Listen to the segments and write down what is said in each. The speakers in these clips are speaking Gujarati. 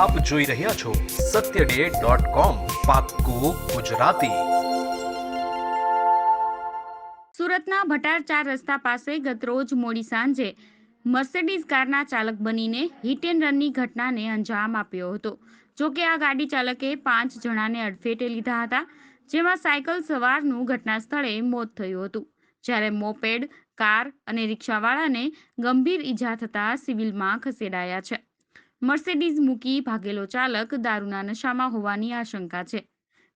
આપ જોઈ રહ્યા છો સત્ય ડોટ કોમ પાક્કું ગુજરાતી. સુરતના ભટાર ચાર રસ્તા પાસે ગતરોજ મોડી સાંજે મર્સિડીઝ કારના ચાલક બનીને હિટ એન્ડ રનની ઘટનાને અંજામ આપ્યો હતો. જો કે આ ગાડી ચાલકે પાંચ જણાને અડફેટે લીધા હતા, જેમાં સાયકલ સવારનું ઘટના સ્થળે મોત થયું હતું. જ્યારે મોપેડ, કાર અને રિક્ષાવાળાને ગંભીર ઈજા થતા સિવિલમાં ખસેડાયા છે. મર્સિડીઝ મૂકી ભાગેલો ચાલક દારૂના નશામાં હોવાની આશંકા છે.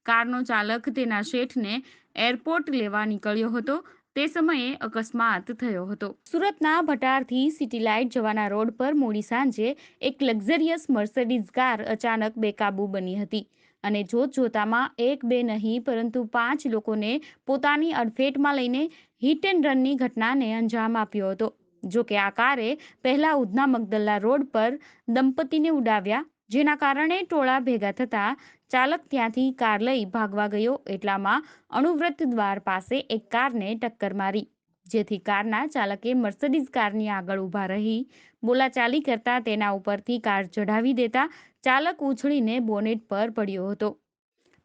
કારનો ચાલક તેના શેઠને એરપોર્ટ લેવા નીકળ્યો હતો. તે સમયે અકસ્માત થયો હતો. સુરતના ભટારથી સિટી લાઇટ જવાના રોડ પર મોડી સાંજે એક લક્ઝરિયસ મર્સિડીઝ કાર અચાનક બેકાબુ બની હતી અને જોત જોતામાં એક બે નહીં પરંતુ પાંચ લોકોને પોતાની અડફેટમાં લઈને હિટ એન્ડ રનની ઘટનાને અંજામ આપ્યો હતો. જો કે આ કારે પહેલા ઉધના મગદલ્લા રોડ પર દંપતીને ઉડાવ્યા, જેના કારણે ટોળા ભેગા થતા ચાલક ત્યાંથી કાર લઈ ભાગવા ગયો. એટલામાં અણુવ્રત દ્વાર પાસે એક કારને ટક્કર મારી, જેથી કારના ચાલકે મર્સિડીઝ કારની આગળ ઊભા રહી. બોલાચાલી કરતા તેના ઉપરથી કાર ચઢાવી દેતા ચાલક ઉછળીને બોનેટ પર પડ્યો હતો.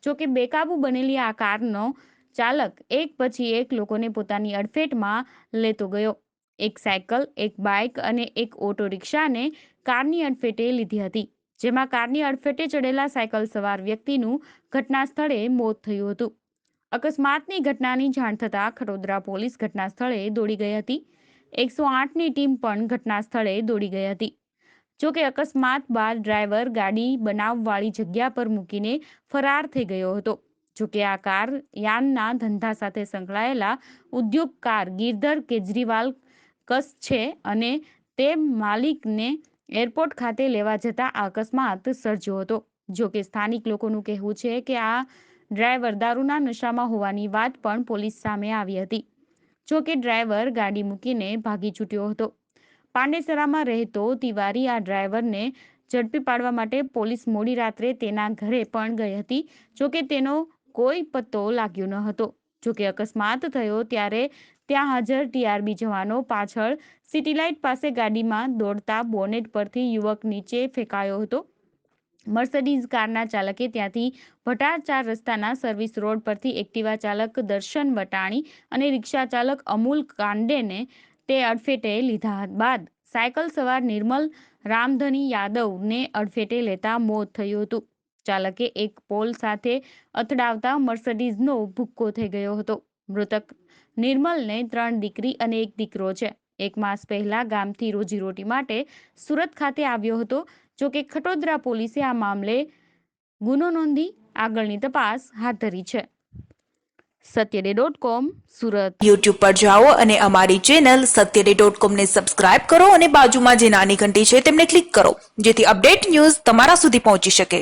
જો કે બેકાબુ બનેલી આ કારનો ચાલક એક પછી એક લોકોને પોતાની અડફેટમાં લેતો ગયો. એક સાયકલ, એક બાઇક અને એક ઓટો રિક્ષાને કારની અડફેટે લીધી હતી, જેમાં કારની અડફેટે ચડેલા સાયકલ સવાર વ્યક્તિનું ઘટના સ્થળે મોત થયું હતું. અકસ્માતની ઘટનાની જાણ થતાં ખડોદરા પોલીસ ઘટના સ્થળે દોડી ગઈ હતી. એકસો આઠની ટીમ પણ ઘટના સ્થળે દોડી ગઈ હતી. જો કે અકસ્માત બાદ ડ્રાઈવર ગાડી બનાવવાળી જગ્યા પર મૂકીને ફરાર થઈ ગયો હતો. જો કે આ કાર યાનના ધંધા સાથે સંકળાયેલા ઉદ્યોગકાર ગિરધર કેજરીવાલ કસ છે અને તે માલિકને એરપોર્ટ ખાતે લેવા જતા અકસ્માત સર્જ્યો હતો. જો કે સ્થાનિક લોકોનું કહેવું છે કે આ ડ્રાઈવર દારૂના નશામાં હોવાની વાત પણ પોલીસ સામે આવી હતી. જો કે ડ્રાઈવર ગાડી મૂકીને ભાગી છૂટ્યો હતો. પાંડેસરામાં રહેતો તિવારી આ ડ્રાઈવરને ઝડપી પાડવા માટે પોલીસ મોડી રાત્રે તેના ઘરે પણ ગઈ હતી. જો કે તેનો કોઈ પત્તો લાગ્યો ન હતો. જો કે અકસ્માત થયો ત્યારે ત્યાં હાજર ટીઆરબી જવાનો પાછળ સિટી લાઇટ પાસે ગાડીમાં દોડતા બોનેટ પરથી યુવક નીચે ફેંકાયો હતો. મર્સિડીઝ કારના ચાલકે ત્યાંથી ભટાર ચાર રસ્તાના સર્વિસ રોડ પરથી એક્ટિવા ચાલક દર્શન વટાણી અને રિક્ષા ચાલક અમૂલ કાંડેને તે અડફેટે લીધા બાદ સાયકલ સવાર નિર્મલ રામધની યાદવને અડફેટે લેતા મોત થયું હતું. ચાલકે એક પોલ સાથે અથડાવતા મર્સિડીઝનો ભૂક્કો થઈ ગયો હતો. મૃતક નિર્મલને ત્રણ દીકરી અને એક દીકરો છે. એક માસ પહેલા ગામથી રોજીરોટી માટે સુરત ખાતે આવ્યો હતો. જો કે ખટોદરા પોલીસે આ મામલે ગુનો નોંધી આગળની તપાસ હાથ ધરી છે. સત્યડે ડોટ કોમ, સુરત. યુટ્યુબ પર જાઓ અને અમારી ચેનલ સત્યડે ડોટ કોમને સબસ્ક્રાઇબ કરો અને બાજુમાં જે નાની ઘંટી છે તેમને ક્લિક કરો, જેથી અપડેટ ન્યૂઝ તમારા સુધી પહોંચી શકે.